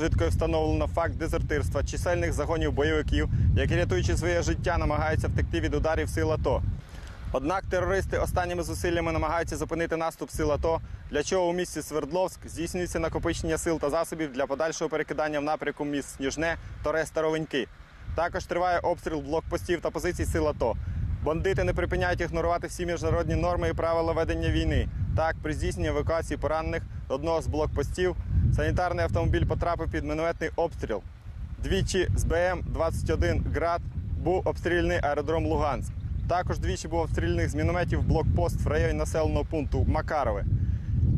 Розвідкою встановлено факт дезертирства чисельних загонів бойовиків, які рятуючи своє життя, намагаються втекти від ударів сил АТО. Однак терористи останніми зусиллями намагаються зупинити наступ сил АТО, для чого у місті Свердловськ здійснюється накопичення сил та засобів для подальшого перекидання в напрямку міст Сніжне, Торе, Старовиньки. Також триває обстріл блокпостів та позицій сил АТО. Бандити не припиняють ігнорувати всі міжнародні норми і правила ведення війни. Так, при здійсненні евакуації поранених одного з блокпостів санітарний автомобіль потрапив під мінометний обстріл. Двічі з БМ-21 «Град» був обстріляний аеродром Луганськ. Також двічі був обстріляний з мінометів блокпост в районі населеного пункту Макарове.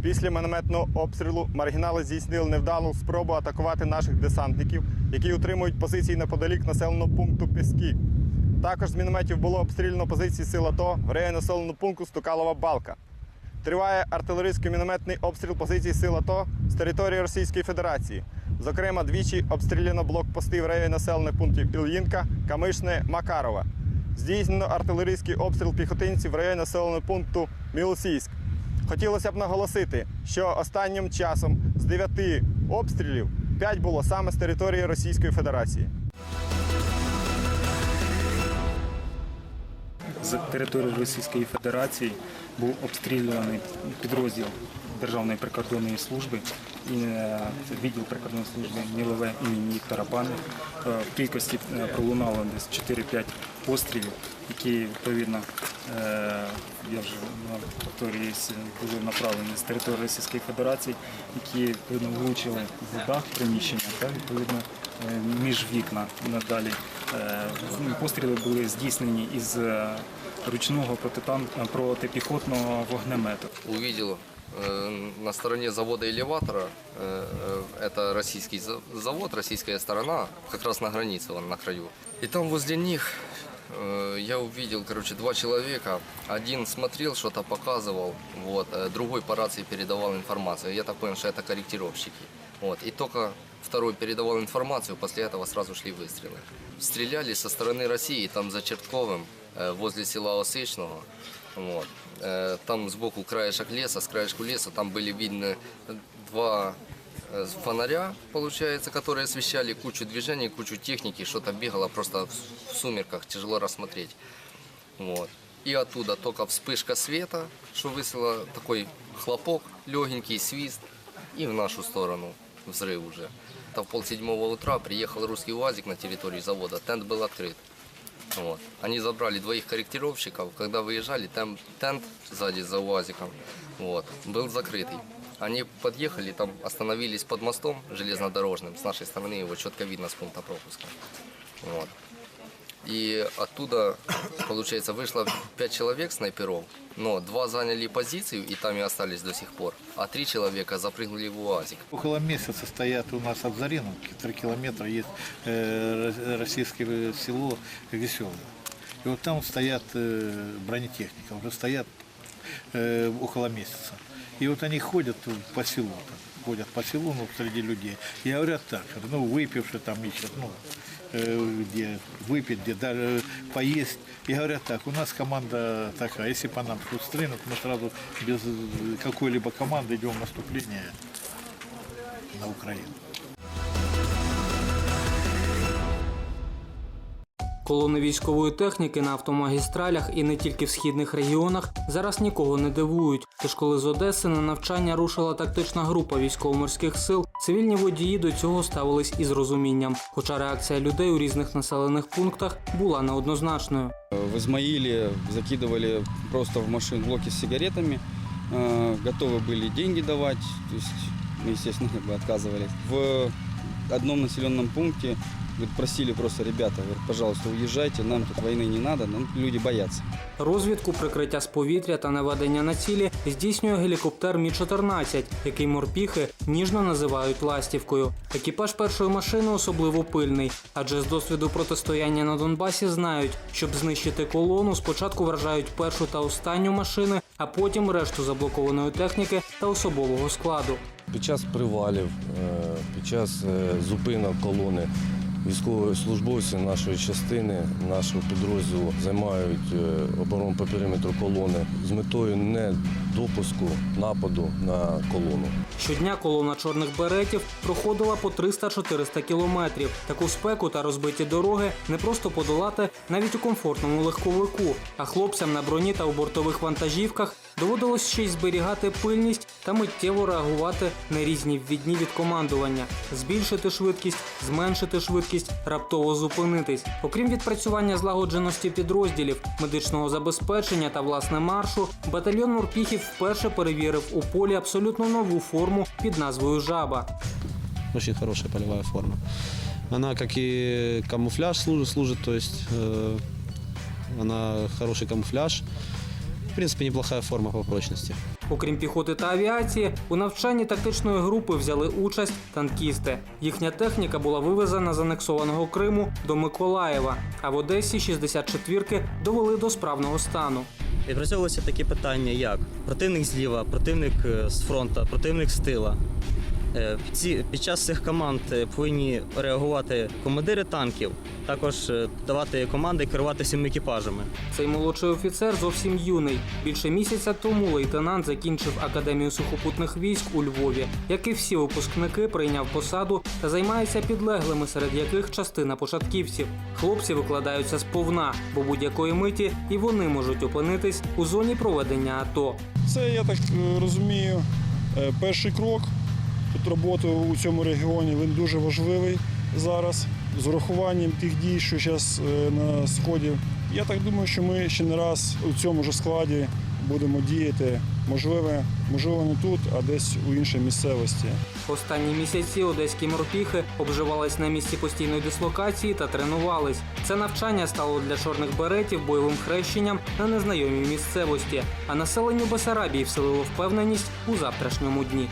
Після мінометного обстрілу маргінали здійснили невдалу спробу атакувати наших десантників, які утримують позиції неподалік населеного пункту Піски. Також з мінометів було обстріляно позиції сил АТО в районі населеного пункту Стукалова Балка. Триває артилерійський мінометний обстріл позицій сил АТО з території Російської Федерації. Зокрема, двічі обстріляно блокпости в районі населених пунктів Ільїнка, Камишне, Макарова. Здійснено артилерійський обстріл піхотинців в районі населеного пункту Мілосійськ. Хотілося б наголосити, що останнім часом з 9 обстрілів 5 було саме з території Російської Федерації. З території Російської Федерації був обстрілюваний підрозділ Державної прикордонної служби і е, відділ прикордонної служби Мілове імені Віктора Бани. Е, В кількості е, пролунало десь 4-5 пострілів, які відповідно я вже повторююсь, були направлені з території Російської Федерації, які відповідно влучили в дах приміщення та відповідно між вікна надалі. Е, Постріли були здійснені із е, ручного протитан... протипіхотного вогнемету. увидел э, на стороне завода элеватора, э, э, это российский за- завод, российская сторона, как раз на границе, он на краю. И там возле них э, я увидел, короче, два человека. Один смотрел, что-то показывал, вот, э, другой по рации передавал информацию. Я так понял, что это корректировщики. Вот. И только второй передавал информацию, после этого сразу шли выстрелы. Стреляли со стороны России, там за Чертковым, э, возле села Осечного. Вот. Э, Там сбоку краешек леса, с краешку леса там были видны два э, фонаря, получается, которые освещали кучу движений, кучу техники, что-то бегало просто в- сумерках, тяжело рассмотреть. Вот. И оттуда только вспышка света, что высыло такой хлопок, легенький свист, и в нашу сторону взрыв уже. Это в полседьмого утра приехал русский УАЗик на территорию завода, тент был открыт. Вот. Они забрали двоих корректировщиков. Когда выезжали, там тент сзади за УАЗиком вот, был закрытый. Они подъехали, там остановились под мостом железнодорожным. С нашей стороны его четко видно с пункта пропуска. Вот. И оттуда, получается, вышло пять человек снайперов, но два заняли позицию и там и остались до сих пор, а три человека запрыгнули в УАЗик. Около месяца стоят у нас от Зариновки, 3 километра есть э, ро- российское село Веселое. И вот там стоят э, бронетехника, уже стоят э, около месяца. И вот они ходят по селу, там, ходят по селу, ну, среди людей. И говорят так, ну, выпившие там ищут, ну, э, где выпить, где даже поесть. И говорят так, у нас команда такая, если по нам что стрельнут, мы сразу без э, какой-либо команды идем в наступление на Украину. Колони військової техніки на автомагістралях і не тільки в східних регіонах зараз нікого не дивують. Тож, коли з Одеси на навчання рушила тактична група військово-морських сил, цивільні водії до цього ставились із розумінням. Хоча реакція людей у різних населених пунктах була неоднозначною. В Измаиле закидывали просто в машин блоки с сигаретами, э, готовы были деньги давать, то есть мы, естественно, как бы отказывались. В одном населенном пункте говорит, просили просто ребята, говорит, пожалуйста, уезжайте, нам тут войны не надо, нам люди боятся. Розвідку, прикриття з повітря та наведення на цілі здійснює гелікоптер Мі-14, який морпіхи ніжно називають ластівкою. Екіпаж першої машини особливо пильний, адже з досвіду протистояння на Донбасі знають, щоб знищити колону, спочатку вражають першу та останню машини, а потім решту заблокованої техніки та особового складу. Під час привалів, е, під час е, зупинок колони військовослужбовці нашої частини, нашого підрозділу займають е, оборону по периметру колони з метою не допуску нападу на колону. Щодня колона чорних беретів проходила по 300-400 кілометрів. Таку спеку та розбиті дороги не просто подолати навіть у комфортному легковику. А хлопцям на броні та у бортових вантажівках доводилось ще й зберігати пильність та миттєво реагувати на різні ввідні від командування, збільшити швидкість, зменшити швидкість, раптово зупинитись. Окрім відпрацювання злагодженості підрозділів, медичного забезпечення та власне маршу, батальйон морпіхів вперше перевірив у полі абсолютно нову форму під назвою Жаба. очень хорошая полевая форма. Она как и камуфляж служит, служит то есть э, она хороший камуфляж. В принципе, неплохая форма по прочности. Окрім піхоти та авіації, у навчанні тактичної групи взяли участь танкісти. Їхня техніка була вивезена з анексованого Криму до Миколаєва, а в Одесі 64-ки довели до справного стану. Відпрацьовувалися такі питання, як противник зліва, противник е, з фронту, противник з тила. Е, Ці, під час цих команд е, повинні реагувати командири танків, також е, давати команди керувати всіми екіпажами. Цей молодший офіцер зовсім юний. Більше місяця тому лейтенант закінчив академію сухопутних військ у Львові. Як і всі випускники, прийняв посаду та займається підлеглими, серед яких частина початківців. Хлопці викладаються сповна, бо будь-якої миті і вони можуть опинитись у зоні проведення АТО. Це, я так розумію, перший крок. Тут робота у цьому регіоні він дуже важливий зараз. З урахуванням тих дій, що зараз на сході. Я так думаю, що ми ще не раз у цьому ж складі будемо діяти. Можливо, можливо, не тут, а десь у іншій місцевості. Останні місяці одеські морпіхи обживались на місці постійної дислокації та тренувались. Це навчання стало для чорних беретів бойовим хрещенням на незнайомій місцевості, а населенню Бесарабії вселило впевненість у завтрашньому дні.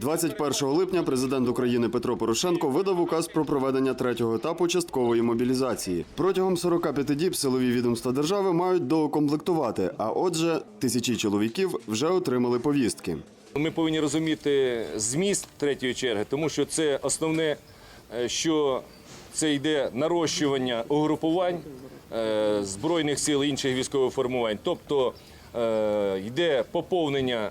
21 липня президент України Петро Порошенко видав указ про проведення третього етапу часткової мобілізації. Протягом 45 діб силові відомства держави мають доукомплектувати, а отже, тисячі чоловіків вже отримали повістки. Ми повинні розуміти зміст третьої черги, тому що це основне, е, що це йде нарощування угрупувань е, збройних сил і інших військових формувань, тобто е, йде поповнення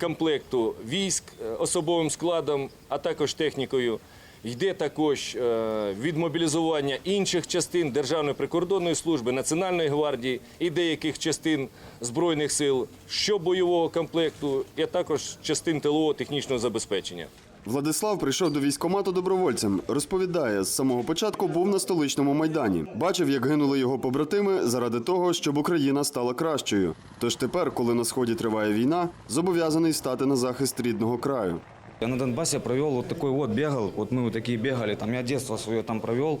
комплекту військ е, особовим складом, а також технікою. Йде також від відмобілізування інших частин Державної прикордонної служби, Національної гвардії і деяких частин збройних сил, що бойового комплекту, і також частин тилового технічного забезпечення. Владислав прийшов до військкомату добровольцем. Розповідає, з самого початку був на столичному майдані. Бачив, як гинули його побратими заради того, щоб Україна стала кращою. Тож тепер, коли на сході триває війна, зобов'язаний стати на захист рідного краю. Я на Донбассе провел вот такой вот, бегал, вот мы вот такие бегали, там я детство свое там провел.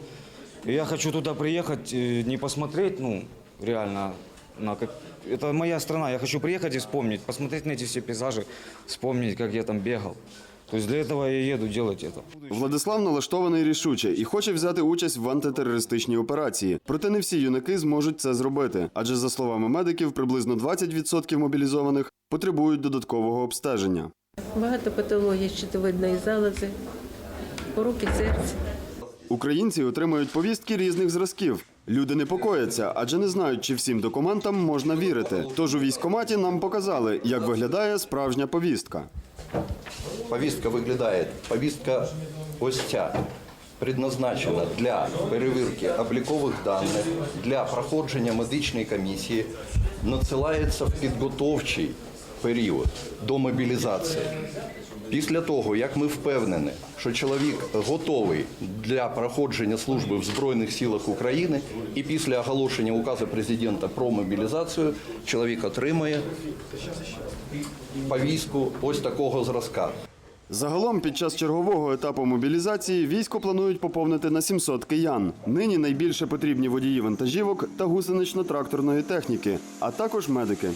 И я хочу туда приехать, э, не посмотреть, ну, реально, на как... это моя страна, я хочу приехать и вспомнить, посмотреть на эти все пейзажи, вспомнить, как я там бегал. То есть для этого я еду делать это. Владислав налаштований рішуче і хоче взяти участь в антитерористичній операції. Проте не всі юнаки зможуть це зробити. Адже, за словами медиків, приблизно 20% мобілізованих потребують додаткового обстеження. Багато патологій щитовидної залози, поруки серця. Українці отримують повістки різних зразків. Люди непокояться, адже не знають, чи всім документам можна вірити. Тож у військкоматі нам показали, як виглядає справжня повістка. Повістка виглядає. Повістка ось ця предназначена для перевірки облікових даних, для проходження медичної комісії, надсилається в підготовчий період до мобілізації. Після того, як ми впевнені, що чоловік готовий для проходження служби в Збройних силах України, і після оголошення указу президента про мобілізацію, чоловік отримує повістку ось такого зразка. Загалом, під час чергового етапу мобілізації військо планують поповнити на 700 киян. Нині найбільше потрібні водії вантажівок та гусенично-тракторної техніки, а також медики.